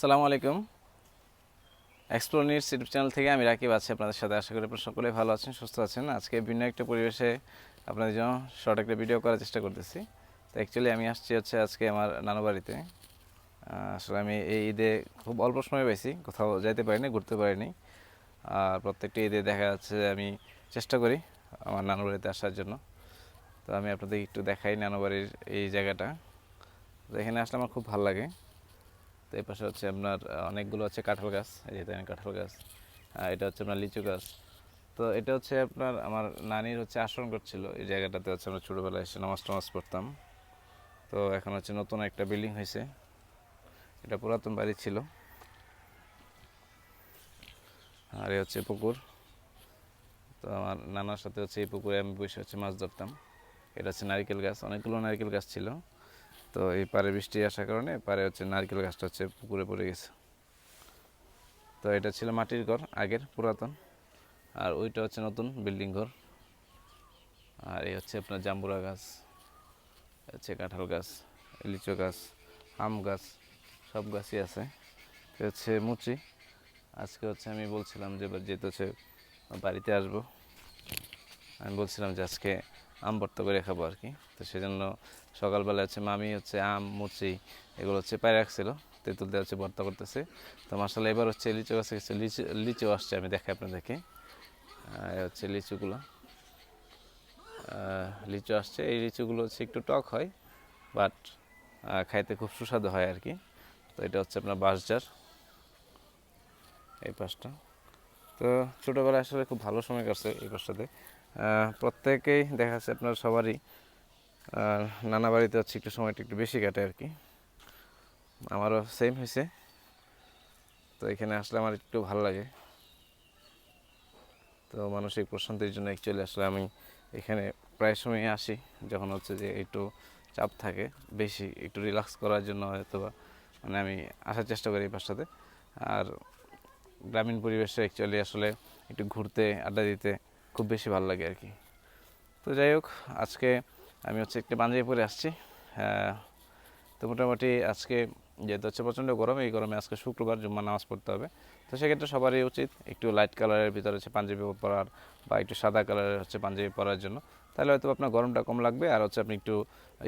সালামু আলাইকুম। Explore news YouTube channel থেকে আমি রাকিব আছি আপনাদের সাথে। আশা করি আপনারা সকলে ভালো আছেন, সুস্থ আছেন। আজকে ভিন্ন একটা পরিবেশে আপনাদের জন্য শর্ট একটা ভিডিও করার চেষ্টা করতেছি। তো অ্যাকচুয়ালি আমি আসছি হচ্ছে আজকে আমার নানু বাড়িতে। আসলে আমি এই ঈদে খুব অল্প সময় পেয়েছি কোথাও যাইতে পারিনি, ঘুরতে পারিনি। আর প্রত্যেকটা ঈদে দেখা যাচ্ছে আমি চেষ্টা করি আমার নানু বাড়িতে আসার জন্য। তো আমি আপনাদের একটু দেখাই নানু বাড়ির এই জায়গাটা। তো এখানে আসলে আমার খুব ভালো লাগে। তো এই পাশে হচ্ছে আপনার অনেকগুলো হচ্ছে কাঁঠাল গাছ, এই যে কাঁঠাল গাছ এটা হচ্ছে আপনার লিচু গাছ। তো এটা হচ্ছে আপনার, আমার নানির হচ্ছে আশ্রম করছিল, এই জায়গাটাতে হচ্ছে আমরা ছোটোবেলায় এসে নামাজ টামাজ পড়তাম। তো এখন হচ্ছে নতুন একটা বিল্ডিং হয়েছে, এটা পুরাতন বাড়ি ছিল। আর এ হচ্ছে পুকুর। তো আমার নানার সাথে হচ্ছে এই পুকুরে আমি বসে হচ্ছে মাছ ধরতাম। এটা হচ্ছে নারকেল গাছ, অনেকগুলো নারিকেল গাছ ছিল। তো এই পারে বৃষ্টি আসার কারণে পারে হচ্ছে নারকেল গাছটা হচ্ছে পুকুরে পড়ে গেছে। তো এটা ছিল মাটির ঘর, আগের পুরাতন। আর ওইটা হচ্ছে নতুন বিল্ডিং ঘর। আর এই হচ্ছে আপনার জাম্বুরা গাছ হচ্ছে কাঁঠাল গাছ, লিচু গাছ, আম গাছ, সব গাছই আছে। হচ্ছে মুচি। আজকে হচ্ছে আমি বলছিলাম যে যেহেতু হচ্ছে বাড়িতে আসব, আমি বলছিলাম যে আজকে আম ভর্তা করে খাব আর কি। তো সেজন্য সকালবেলা হচ্ছে মামি হচ্ছে আম, মুচি এগুলো হচ্ছে পায়ে রাখছিল, তেঁতুল দিয়ে হচ্ছে ভর্তা করতেছে। তো মাসাল্লাহ এবার হচ্ছে লিচু গাছে কিছু লিচু লিচু আসছে, আমি দেখাই আপনাদেরকে। হচ্ছে লিচুগুলো। লিচু আসছে, এই লিচুগুলো হচ্ছে একটু টক হয়, বাট খাইতে খুব সুস্বাদু হয় আর কি। তো এটা হচ্ছে আপনার বাঁশজার এই পাশটা। তো ছোটোবেলায় আসলে খুব ভালো সময় কাটছে এই পাশটাতে। প্রত্যেকেই দেখা যাচ্ছে আপনার সবারই নানা বাড়িতে হচ্ছে একটু সময়টা একটু বেশি কাটে আর কি। আমারও সেম হয়েছে। তো এখানে আসলে আমার একটু ভালো লাগে। তো মানসিক প্রশান্তির জন্য অ্যাকচুয়ালি আসলে আমি। এখানে প্রায় সময় আসি, যখন হচ্ছে যে একটু চাপ থাকে, বেশি একটু রিল্যাক্স করার জন্য হয়তো বা মানে আমি আসার চেষ্টা করি এই পাশটাতে। আর গ্রামীণ পরিবেশে অ্যাকচুয়ালি আসলে একটু ঘুরতে, আড্ডা দিতে খুব বেশি ভালো লাগে আর কি তো যাই হোক, আজকে আমি হচ্ছে একটা পাঞ্জাবি পরে আসছি তো মোটামুটি আজকে যেহেতু হচ্ছে প্রচণ্ড গরম, এই গরমে আজকে শুক্রবার জুম্মা নামাজ পড়তে হবে। তো সেক্ষেত্রে সবারই উচিত একটু লাইট কালারের ভিতরে হচ্ছে পাঞ্জাবি পরার বা একটু সাদা কালারের হচ্ছে পাঞ্জাবি পরার জন্য। তাহলে হয়তো আপনার গরমটা কম লাগবে আর হচ্ছে আপনি একটু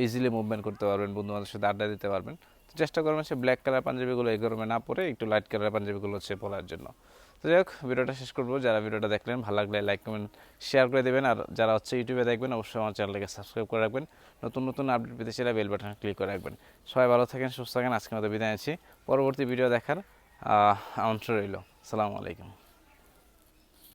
ইজিলি মুভমেন্ট করতে পারবেন বন্ধু বান্ধবের সাথে আড্ডা দিতে পারবেন। তো চেষ্টা করবেন হচ্ছে ব্ল্যাক কালার পাঞ্জাবিগুলো এই গরমে না পরে একটু লাইট কালার পাঞ্জাবিগুলো হচ্ছে পরার জন্য। তো যাই হোক, ভিডিওটা শেষ করব। যারা ভিডিওটা দেখলেন, ভালো লাগলে লাইক কমেন্ট শেয়ার করে দেবেন। আর যারা হচ্ছে ইউটিউবে দেখবেন, অবশ্যই আমার চ্যানেলটাকে সাবস্ক্রাইব করে রাখবেন। নতুন নতুন আপডেট পেতে সেটা বেল বাটন ক্লিক করে রাখবেন। সবাই ভালো থাকেন, সুস্থ থাকেন। আজকে মতো বিদায় আছি পরবর্তী ভিডিও দেখার আমন্ত্রণ রইল। সালামু আলাইকুম।